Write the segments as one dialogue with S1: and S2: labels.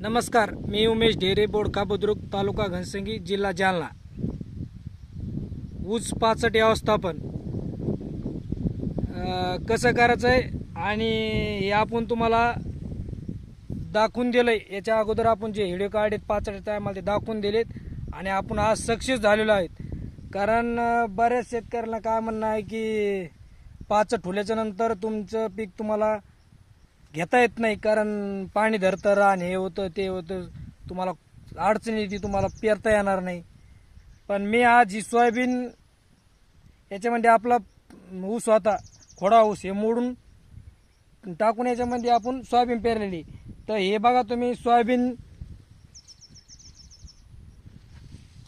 S1: नमस्कार मी उमेश ढेरे बोडका बुद्रुक तालुका घनसंगी जिल्हा जालना. ऊस पाचट व्यवस्थापन. कसं करायचं आहे आणि हे आपण तुम्हाला दाखवून दिलं आहे याच्या अगोदर आपण जे व्हिडिओ काढलेत पाचट टायमाला ते दाखवून दिलेत आणि आपण आज सक्सेस झालेलो आहेत. कारण बऱ्याच शेतकऱ्यांना काय म्हणणं आहे की पाचट ठुल्याच्या नंतर तुमचं पीक तुम्हाला घेता येत नाही कारण पाणी धरतं रान हे होतं ते होतं. तुम्हाला अडचणी येते तुम्हाला पेरता येणार नाही. पण मी आज ही सोयाबीन याच्यामध्ये आपला ऊस होता खोडा ऊस हे मोडून टाकून याच्यामध्ये आपण सोयाबीन पेरलेली. तर हे बघा तुम्ही सोयाबीन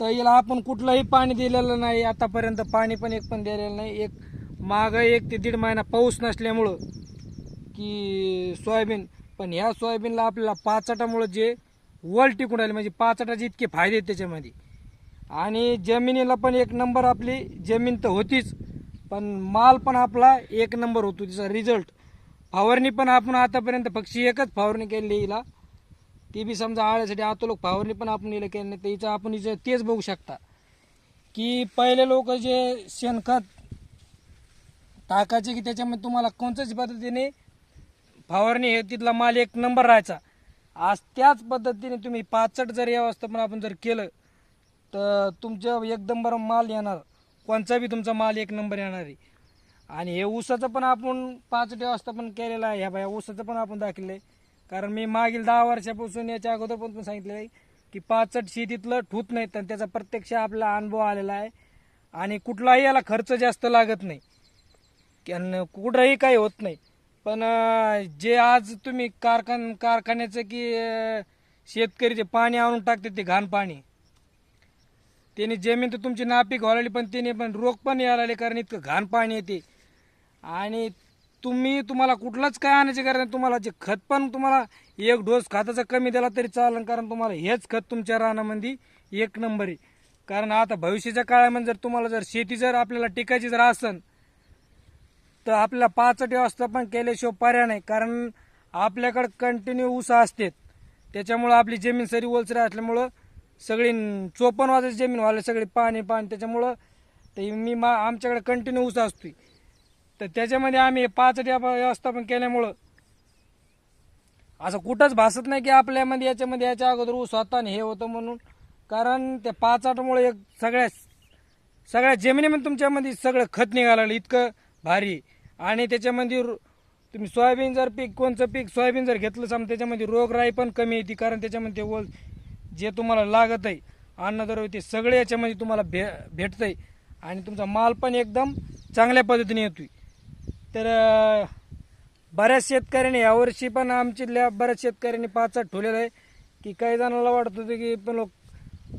S1: तर याला आपण कुठलंही पाणी दिलेलं नाही. आतापर्यंत पाणी पण एक पण दिलेलं नाही. एक मागं एक ते दीड महिना पाऊस नसल्यामुळं की सोयाबीन पण ह्या सोयाबीनला आपल्याला पाचटामुळं जे वल टिकून राहिले म्हणजे पाचटाचे इतके फायदे आहेत त्याच्यामध्ये. आणि जमिनीला पण एक नंबर आपली जमीन तर होतीच पण माल पण आपला एक नंबर होतो तिचा रिझल्ट फवारणी पण आपण आतापर्यंत फक्त एकच फवारणी केली हिला. ती बी समजा आळ्यासाठी आता लोक फवारणी पण आपण हिला केली नाही तर हिचं आपण हिचं तेच बघू शकता. की पहिले लोक जे शेणखत टाकायचे की त्याच्यामध्ये तुम्हाला कोणत्याच पद्धतीने फवारणी हे तिथला माल एक नंबर राहायचा. आज त्याच पद्धतीने तुम्ही पाचट जर व्यवस्थापन आपण जर केलं तर तुमचं एकदम बरं माल येणार. कोणचा बी तुमचा माल एक नंबर येणार आहे. आणि हे ऊसाचं पण आपण पाचट व्यवस्थापन केलेलं आहे. ह्या बाया ऊसाचं पण आपण दाखवलं आहे. कारण मी मागील दहा वर्षापासून याच्या अगोदर पण पण सांगितलेलं आहे की पाचट शेतीतलं ठूत नाही तर त्याचा प्रत्यक्ष आपला अनुभव आलेला आहे. आणि कुठलाही याला खर्च जास्त लागत नाही. कुठंही काही होत नाही. पण अं, जे आज तुम्ही कारखान कारखान्याचं की अं, शेतकरी जे पाणी आणून टाकते ते घाण पाणी. त्याने जमीन तर तुमची नापीक व्हायला पण त्याने पण रोग पण यायला लागले कारण इतकं घाण पाणी येते. आणि तुम्ही तुम्हाला कुठलंच काय आणायचे कारण तुम्हाला जे खत पण तुम्हाला एक डोस खताचा कमी दिला तरी चालेल कारण तुम्हाला हेच खत तुमच्या रानामध्ये एक नंबर. आहे कारण आता भविष्याच्या काळामध्ये जर तुम्हाला जर शेती जर आपल्याला टिकायची जर असन तर आपल्याला पाचट व्यवस्थापन केल्याशिवाय पर्याय नाही कारण आपल्याकडे कंटिन्यू ऊस असते. त्याच्यामुळं आपली जमीन सरी ओलसरी असल्यामुळं सगळी चोपन वाजायची जमीन व्हायला सगळी पाणी पाणी. त्याच्यामुळं ते मी मा आमच्याकडे कंटिन्यू ऊस असतोय. तर त्याच्यामध्ये आम्ही हे पाचट व्यवस्थापन केल्यामुळं असं कुठंच भासत नाही की आपल्यामध्ये याच्यामध्ये याच्या अगोदर ऊस होता आणि हे होतं म्हणून. कारण त्या पाचाटामुळे एक सगळ्या सगळ्या जमिनीमध्ये तुमच्यामध्ये सगळं खत निघालं लागलं. इतकं भारी. आणि त्याच्यामध्ये तुम्ही सोयाबीन जर पीक कोणचं पीक सोयाबीन जर घेतलं समजा त्याच्यामध्ये रोगराई पण कमी येते कारण त्याच्यामध्ये ओल जे तुम्हाला लागत आहे अन्नद्रव्य ते सगळे याच्यामध्ये तुम्हाला भे भेटतं आहे आणि तुमचा माल पण एकदम चांगल्या पद्धतीने येतो तर बऱ्याच शेतकऱ्यांनी यावर्षी पण आमच्यातल्या बऱ्याच शेतकऱ्यांनी पाचट ठेवलेलं आहे की काही जणांना वाटत होतं की पण लोक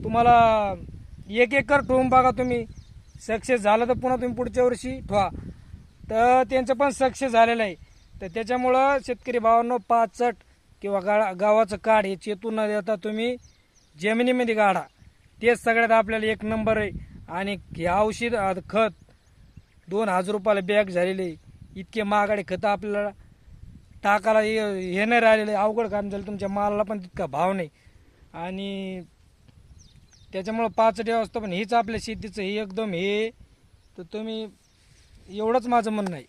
S1: तुम्हाला एक एकर ठेवून बघा तुम्ही. सक्सेस झालं तर पुन्हा तुम्ही पुढच्या वर्षी ठेवा. तर त्यांचं पण सक्सेस झालेलं आहे. तर त्याच्यामुळं शेतकरी भावांनो पाचट किंवा गा गावाचं काढ हे चेतून न देता तुम्ही जमिनीमध्ये काढा तेच सगळ्यात आपल्याला एक नंबर आहे. आणि हे औषध खत दोन हजार रुपयाला बॅग झालेले आहे. इतके महागाडे खतं आपल्याला टाकायला हे हे नाही राहिलेलं आहे. अवघड काम झालं. तुमच्या मालाला पण तितका भाव नाही. आणि त्याच्यामुळं पाचट व्यवस्थापन हेच आपल्या शेतीचं हे एकदम हे. तर तुम्ही एवढंच माझं म्हणणं आहे.